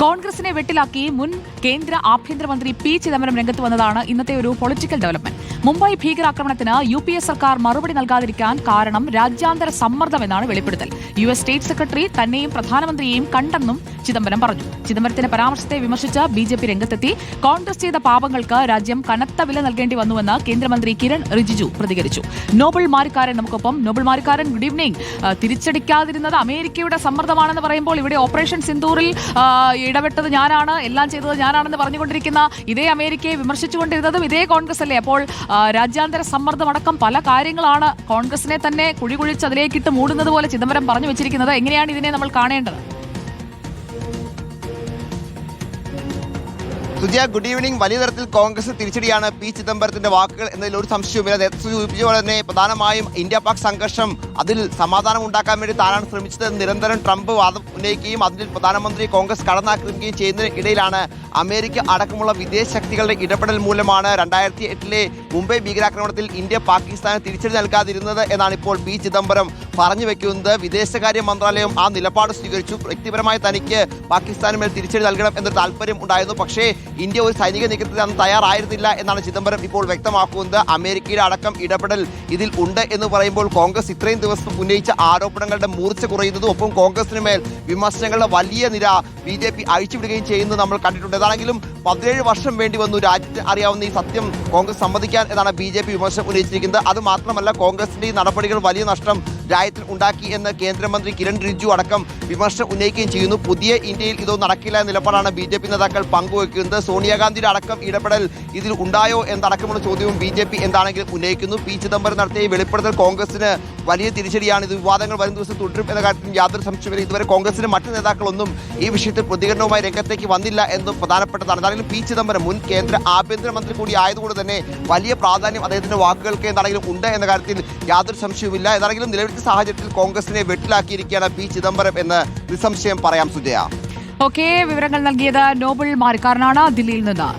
കോൺഗ്രസിനെ വെട്ടിലാക്കി മുൻ കേന്ദ്ര ആഭ്യന്തരമന്ത്രി പി ചിദംബരം രംഗത്ത് വന്നതാണ് ഇന്നത്തെ ഒരു പൊളിറ്റിക്കൽ ഡെവലപ്മെന്റ് മുംബൈ ഭീകരാക്രമണത്തിന് യു പി എ സർക്കാർ മറുപടി നൽകാതിരിക്കാൻ കാരണം രാജ്യാന്തര സമ്മർദ്ദമെന്നാണ് വെളിപ്പെടുത്തൽ. യു എസ് സ്റ്റേറ്റ് സെക്രട്ടറി തന്നെയും പ്രധാനമന്ത്രിയെയും കണ്ടെന്നും ചിദംബരം പറഞ്ഞു. ചിദംബരത്തിന്റെ പരാമർശത്തെ വിമർശിച്ച് ബി ജെ പി രംഗത്തെത്തി. കോൺഗ്രസ് ചെയ്ത പാപങ്ങൾക്ക് രാജ്യം കനത്ത വില നൽകേണ്ടി വന്നുവെന്ന് കേന്ദ്രമന്ത്രി കിരൺ റിജിജു പ്രതികരിച്ചു. നോബിൾ മാരിക്കാരൻ നമുക്കൊപ്പം. Noble Marikkaran good evening. തിരിച്ചടിക്കാതിരുന്നത് അമേരിക്കയുടെ സമ്മർദ്ദമാണെന്ന് പറയുമ്പോൾ ഇവിടെ ഓപ്പറേഷൻ സിന്ദൂറിൽ ഇടപെട്ടത് ഞാനാണ് എല്ലാം ചെയ്തത് ഞാനാണെന്ന് പറഞ്ഞുകൊണ്ടിരിക്കുന്ന ഇതേ അമേരിക്കയെ വിമർശിച്ചുകൊണ്ടിരുന്നതും ഇതേ കോൺഗ്രസ് അല്ലേ അപ്പോൾ രാജ്യാന്തര സമ്മർദ്ദമടക്കം പല കാര്യങ്ങളാണ് കോൺഗ്രസിനെ തന്നെ കുഴികുഴിച്ച് അതിലേക്കിട്ട് മൂടുന്നത് പോലെ ചിദംബരം പറഞ്ഞു വെച്ചിരിക്കുന്നത്. എങ്ങനെയാണ് ഇതിനെ നമ്മൾ കാണേണ്ടത്? സുജയ ഗുഡ് ഈവനിംഗ് വലിയ തരത്തിൽ കോൺഗ്രസ് തിരിച്ചടിയാണ് പി ചിദംബരത്തിന്റെ വാക്കുകൾ എന്നതിൽ ഒരു സംശയവുമില്ല. നേരത്തെ സൂചിപ്പിച്ച പോലെ തന്നെ പ്രധാനമായും ഇന്ത്യ പാക് സംഘർഷം അതിൽ സമാധാനം ഉണ്ടാക്കാൻ വേണ്ടി താനാണ് ശ്രമിച്ചത്. നിരന്തരം ട്രംപ് വാദം ഉന്നയിക്കുകയും അതിൽ പ്രധാനമന്ത്രി കോൺഗ്രസ് കടന്നാക്രമിക്കുകയും ചെയ്യുന്നതിന് ഇടയിലാണ് അമേരിക്ക അടക്കമുള്ള വിദേശ ശക്തികളുടെ ഇടപെടൽ മൂലമാണ് രണ്ടായിരത്തി എട്ടിലെ മുംബൈ ഭീകരാക്രമണത്തിൽ ഇന്ത്യ പാകിസ്ഥാന് തിരിച്ചടി നൽകാതിരുന്നത് എന്നാണ് ഇപ്പോൾ പി ചിദംബരം പറഞ്ഞു വെക്കുന്നത്. വിദേശകാര്യ മന്ത്രാലയം ആ നിലപാട് സ്വീകരിച്ചു. വ്യക്തിപരമായി തനിക്ക് പാകിസ്ഥാന് മേൽ തിരിച്ചടി നൽകണം എന്ന താല്പര്യം ഉണ്ടായിരുന്നു. പക്ഷേ ഇന്ത്യ ഒരു സൈനിക നീക്കത്തിന് അന്ന് തയ്യാറായിരുന്നില്ല എന്നാണ് ചിദംബരം ഇപ്പോൾ വ്യക്തമാക്കുന്നത്. അമേരിക്കയുടെ അടക്കം ഇടപെടൽ ഇതിൽ ഉണ്ട് എന്ന് പറയുമ്പോൾ കോൺഗ്രസ് ഇത്രയും ദിവസം ഉന്നയിച്ച ആരോപണങ്ങളുടെ മൂർച്ച കുറയുന്നതും ഒപ്പം കോൺഗ്രസിന് മേൽ വിമർശനങ്ങളുടെ വലിയ നിര ബി ജെ പി അഴിച്ചുവിടുകയും ചെയ്യുന്നത് നമ്മൾ കണ്ടിട്ടുണ്ട്. ഏതാണെങ്കിലും പതിനേഴ് വർഷം വേണ്ടി വന്നു രാജ്യത്ത് അറിയാവുന്ന ഈ സത്യം കോൺഗ്രസ് സമ്മതിക്കാൻ എന്നാണ് ബി ജെ പി വിമർശനം ഉന്നയിച്ചിരിക്കുന്നത്. അത് മാത്രമല്ല കോൺഗ്രസിന്റെ ഈ നടപടികൾ വലിയ നഷ്ടം രാജ്യത്തിൽ ഉണ്ടാക്കി എന്ന് കേന്ദ്രമന്ത്രി കിരൺ റിജ്ജു അടക്കം വിമർശനം ഉന്നയിക്കുകയും ചെയ്യുന്നു. പുതിയ ഇന്ത്യയിൽ ഇതൊന്നും നടക്കില്ല എന്ന നിലപാടാണ് ബി ജെ പി നേതാക്കൾ പങ്കുവയ്ക്കുന്നത്. സോണിയാഗാന്ധിയുടെ അടക്കം ഇടപെടൽ ഇതിൽ ഉണ്ടായോ എന്നടക്കമുള്ള ചോദ്യവും ബി ജെ പി എന്താണെങ്കിലും ഉന്നയിക്കുന്നു. പി ചിദംബരം നടത്തിയ വെളിപ്പെടുത്തൽ കോൺഗ്രസിന് വലിയ തിരിച്ചടിയാണ്. ഇത് വിവാദങ്ങൾ വരും ദിവസം തുടരും എന്ന കാര്യത്തിൽ യാതൊരു സംശയമില്ല ഇതുവരെ കോൺഗ്രസിന്റെ മറ്റു നേതാക്കളൊന്നും ഈ വിഷയത്തിൽ പ്രതികരണവുമായി രംഗത്തേക്ക് വന്നില്ല എന്നും പ്രധാനപ്പെട്ടതാണ്. എന്താണെങ്കിലും പി ചിദംബരം മുൻ കേന്ദ്ര ആഭ്യന്തരമന്ത്രി കൂടി ആയതുകൊണ്ട് തന്നെ വലിയ പ്രാധാന്യം അദ്ദേഹത്തിന്റെ വാക്കുകൾക്ക് എന്താണെങ്കിലും ഉണ്ട് എന്ന കാര്യത്തിൽ യാതൊരു സംശയവുമില്ല. ഏതാണെങ്കിലും നിലവിലത്തെ സാഹചര്യത്തിൽ കോൺഗ്രസിനെ വെട്ടിലാക്കിയിരിക്കുകയാണ് പി ചിദംബരം എന്ന് നിസ്സംശയം പറയാം സുജയ. ഓക്കെ വിവരങ്ങൾ നൽകിയത് നോബിൾ മാർക്കാരനാണ് ദില്ലിയിൽ നിന്ന്